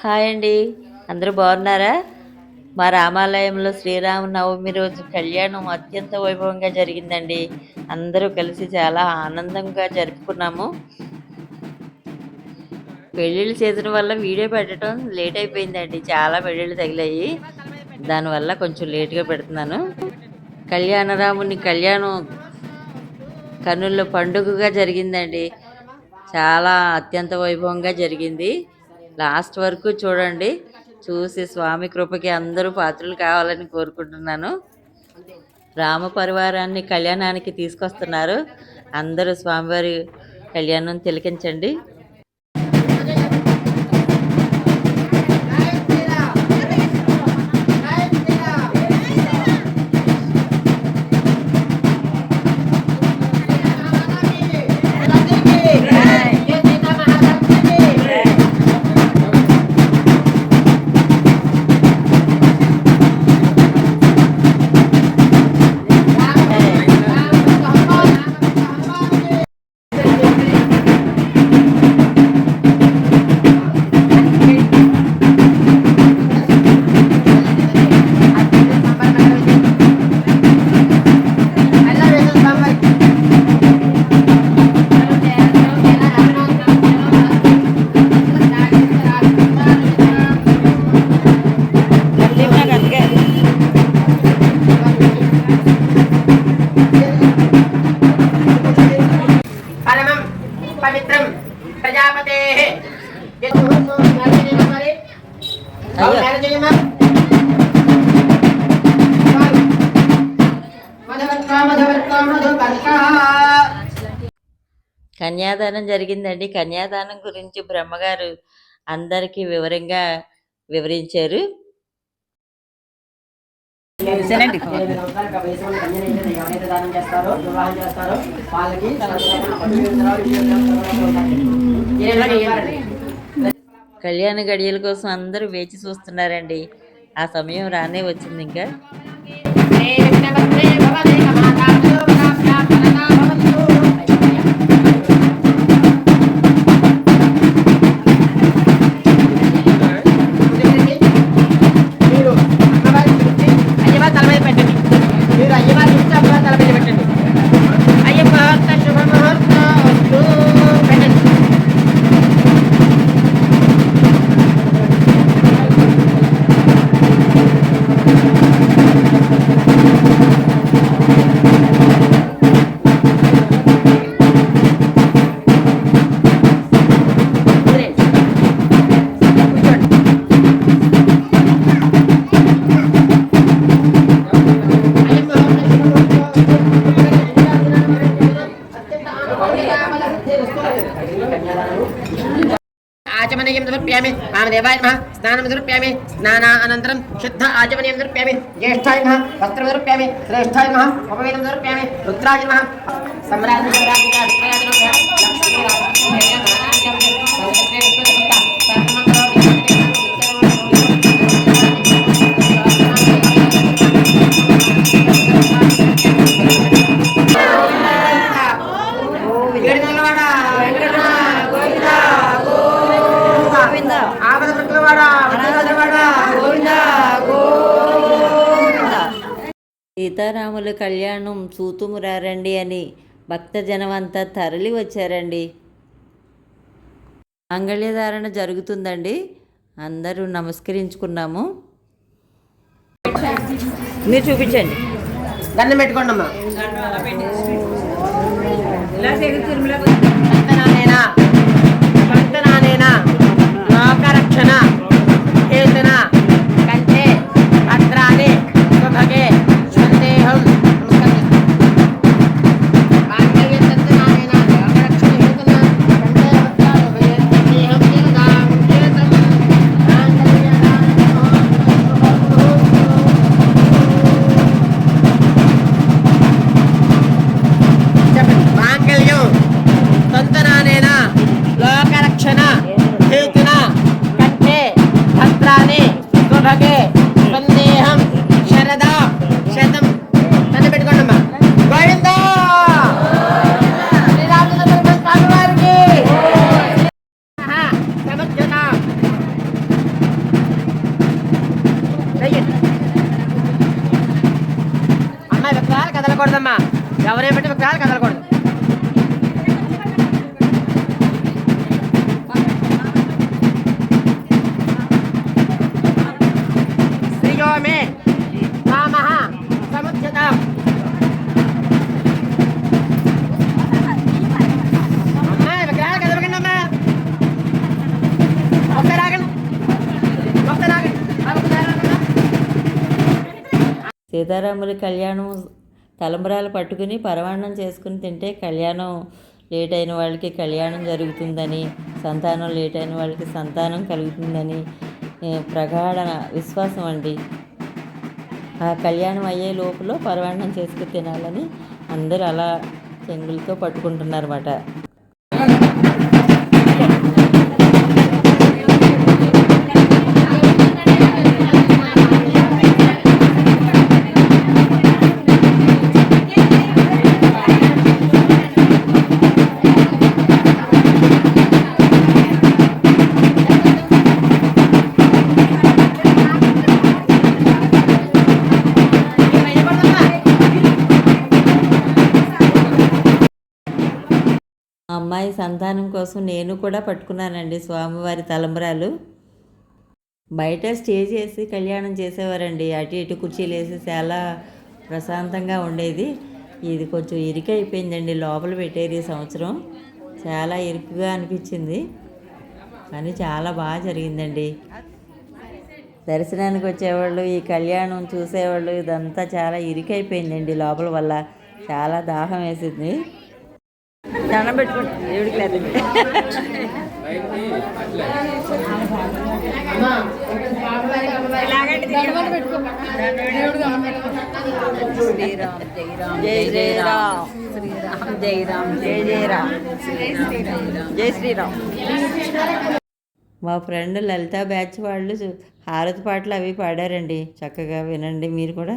Hi అండి. అందరూ బాగున్నారా? మా రామాలయంలో శ్రీరామ నవమి రోజు కళ్యాణం అత్యంత వైభవంగా జరిగిందండి. అందరూ కలిసి చాలా ఆనందంగా జరుపుకున్నాము. పెళ్ళిళ్ళు చేసిన వల్ల వీడియో పెట్టడం లేట్ అయిపోయిందండి. చాలా పెళ్ళిళ్ళు తగిలాయి. దానివల్ల కొంచెం లేట్గా పెడుతున్నాను. కళ్యాణరాముని కళ్యాణం కన్నుల్లో పండుగగా జరిగిందండి. చాలా అత్యంత వైభవంగా జరిగింది. లాస్ట్ వరకు చూడండి. చూసి స్వామి కృపకి అందరూ పాత్రలు కావాలని కోరుకుంటున్నాను. రామ పరివారాన్ని కళ్యాణానికి తీసుకొస్తున్నారు. అందరూ స్వామివారి కళ్యాణం తిలకించండి. కన్యాదానం జరిగిందండి. కన్యాదానం గురించి బ్రహ్మగారు అందరికీ వివరంగా వివరించారు. ఎవరైతే దానం చేస్తారో వివాహం చేస్తారో వాళ్ళకి కళ్యాణ గడియల కోసం అందరూ వేచి చూస్తున్నారండి. ఆ సమయం రానే వచ్చింది ఇంకా. तां देवाय नमः। स्नानं निरूप्यामि स्नानानन्तरं शुद्ध आचमनीयं निरूप्यामि ज्येष्ठाय नमः वस्त्रं निरूप्यामि श्रेष्ठाय नमः उपवेदं निरूप्यामि रुद्राय नमः, सम्राज्ञा సీతారాముల కళ్యాణం చూతుమురారండి అని భక్తజనమంతా తరలి వచ్చారండి. మాంగళ్యధారణ జరుగుతుందండి. అందరూ నమస్కరించుకున్నాము. మీరు చూపించండి. దండం పెట్టుకోండి అమ్మా. కదలకూడదమ్మా. ఎవరే పెట్టి విగ్రహాలు కదలకూడదు. శ్రీయో మే రామః సీతారాముల కళ్యాణం తలంబరాలు పట్టుకుని పరమాన్నం చేసుకుని తింటే కళ్యాణం లేట్ అయిన వాళ్ళకి కళ్యాణం జరుగుతుందని సంతానం లేట్ అయిన వాళ్ళకి సంతానం కలుగుతుందని ప్రగాఢ విశ్వాసం అండి. ఆ కళ్యాణం అయ్యే లోపల పరమాన్నం చేసుకుని తినాలని అందరూ అలా చెంగులతో పట్టుకుంటున్నారన్నమాట. సంతానం కోసం నేను కూడా పట్టుకున్నానండి స్వామివారి తలంబరాలు. బయట స్టే చేసి కళ్యాణం చేసేవారండి. అటు ఇటు కుర్చీలు వేసి చాలా ప్రశాంతంగా ఉండేది. ఇది కొంచెం ఇరుకు అయిపోయిందండి లోపల పెట్టేది ఈ సంవత్సరం. చాలా ఇరుకుగా అనిపించింది. కానీ చాలా బాగా జరిగిందండి. దర్శనానికి వచ్చేవాళ్ళు ఈ కళ్యాణం చూసేవాళ్ళు ఇదంతా చాలా ఇరుకైపోయిందండి లోపల వల్ల. చాలా దాహం వేసింది. దండం పెట్టుకోండి దేవుడికి లేదు జై శ్రీరామ్. శ్రీరామ్ జై రామ్ జై జై రామ్ జై శ్రీరామ్. మా ఫ్రెండ్ లలిత బ్యాచ్ వాళ్ళు హారతి పాటలు అవి పాడారండి. చక్కగా వినండి మీరు కూడా.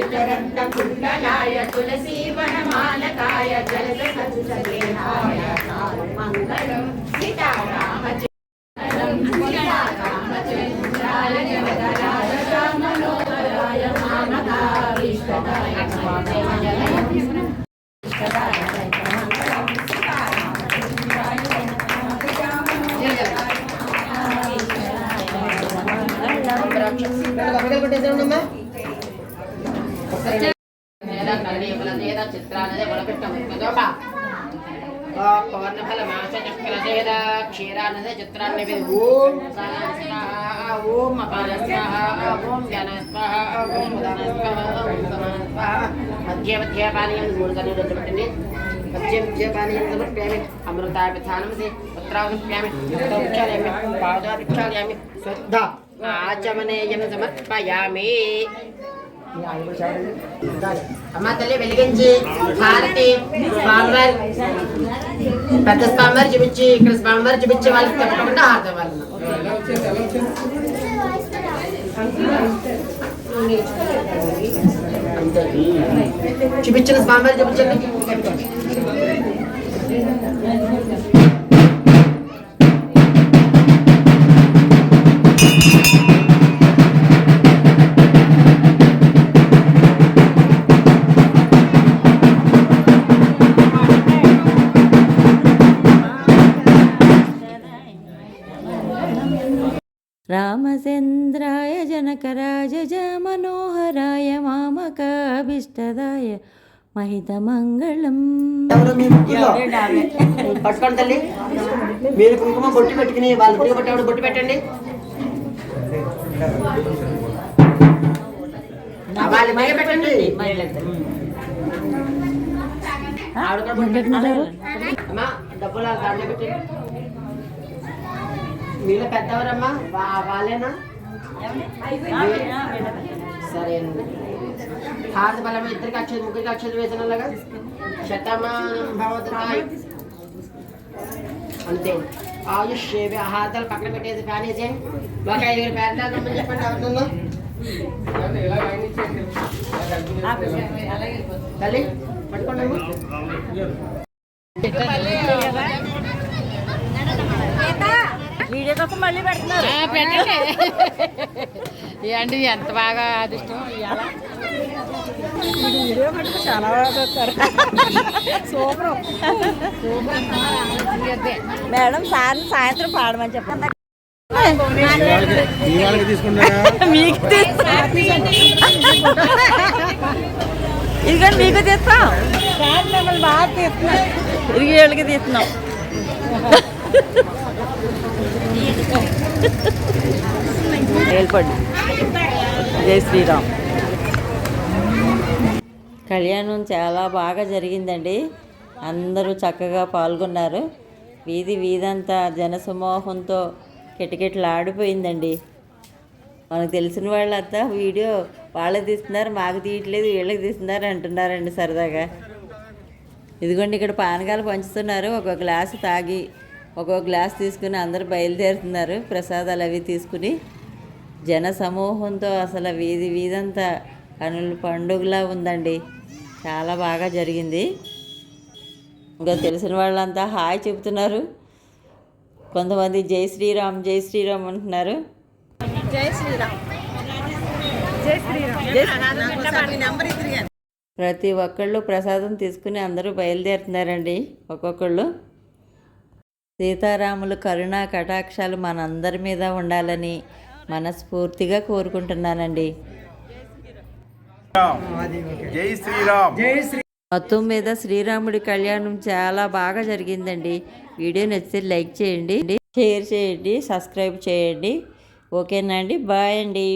ప్రసాద్ ప్రసాదాన్ని పెట్టండి ఓ పల్లెలకు బేస్ తీసుకొచ్చాను కదా రెండు క్షీరానదే చిత్రాన్ని ఓం ॐ అపార స్వాహ ఓం జ్ఞాన స్వాహ ఓం ఉదాన స్వాహ ఓం మధ్య మధ్య పానీయం మూడు కన్నీ పెట్టండి మధ్య మధ్య పానీయం సమర్ప్యామి పాదాభిక్షాలయామి శ్రద్ధ. ఆచమనేయం సమర్పయామి. అమ్మ తల్లి వెలిగించి హారతి స్వామివారి పెద్ద స్వామివారి చూపించి ఇక్కడ స్వామివారి చూపించి వాళ్ళకి తప్పకుండా హారతి వాళ్ళు చూపించిన స్వామివారి చూపించండి. మామకాభిష్టదాయ మహితమంగళం? పట్టుకోండి తల్లి. మీరు కుంకుమ బొట్టు పెట్టుకుని వాళ్ళ బొట్టు పెట్టండి. వాళ్ళ డబ్బులు దాంట్లో మీలో పెద్దవరమ్మా వాళ్ళేనా? సరే అండి. హారతి బలం ఇద్దరికి అక్షరం ముగ్గురికి అక్షరం వేసిన అలాగా శతమానం భవతాయి అంతే. ఆయుష్ హారతలు పక్కన పెట్టేసి కానేసి ఒక ఐదుగురు రమ్మని చెప్పండి తల్లి పట్టుకోండి అమ్మ. వీడియో కోసం మళ్ళీ పెడుతున్నారు. ఏంటి ఎంత బాగా అదిష్టం ఇవాళ. వీడియో మటుకు చాలా బాగా చూస్తారు. సూపర్. మేడం సార్ సాయంత్రం పాడమని చెప్పండి. మీకు ఇదిగోండి మీకు తెస్తాం. మిమ్మల్ని బాగా తీస్తున్నాం ఇరిగి ఏళ్ళకి తీస్తున్నాం. ఏల్పండి జై శ్రీరామ్. కళ్యాణం చాలా బాగా జరిగిందండి. అందరూ చక్కగా పాల్గొన్నారు. వీధి వీధంతా జనసమూహంతో కిటకిటలాడిపోయిందండి. మనకు తెలిసిన వాళ్ళంతా వీడియో వాళ్ళకి తీస్తున్నారు మాకు తీయట్లేదు వీళ్ళకి తీస్తున్నారు అంటున్నారండి సరదాగా. ఇదిగోండి ఇక్కడ పానకాలు పంచుతున్నారు. ఒక గ్లాసు తాగి ఒక్కొక్క గ్లాస్ తీసుకుని అందరూ బయలుదేరుతున్నారు. ప్రసాదాలు అవి తీసుకుని జన సమూహంతో అసలు వీధి వీధంతా కనుల పండుగలా ఉందండి. చాలా బాగా జరిగింది. ఇంకా తెలిసిన వాళ్ళంతా హాయ్ చెబుతున్నారు. కొంతమంది జై శ్రీరామ్ జై శ్రీరామ్ అంటున్నారు. ప్రతి ఒక్కళ్ళు ప్రసాదం తీసుకుని అందరూ బయలుదేరుతున్నారండి ఒక్కొక్కళ్ళు. సీతారాములు కరుణ కటాక్షాలు మనందరి మీద ఉండాలని మనస్ఫూర్తిగా కోరుకుంటున్నానండి. జై శ్రీరామ్. మొత్తం మీద శ్రీరాముడి కళ్యాణం చాలా బాగా జరిగిందండి. వీడియో నచ్చితే లైక్ చేయండి షేర్ చేయండి సబ్స్క్రైబ్ చేయండి. ఓకేనా అండి? బాయ్ అండి.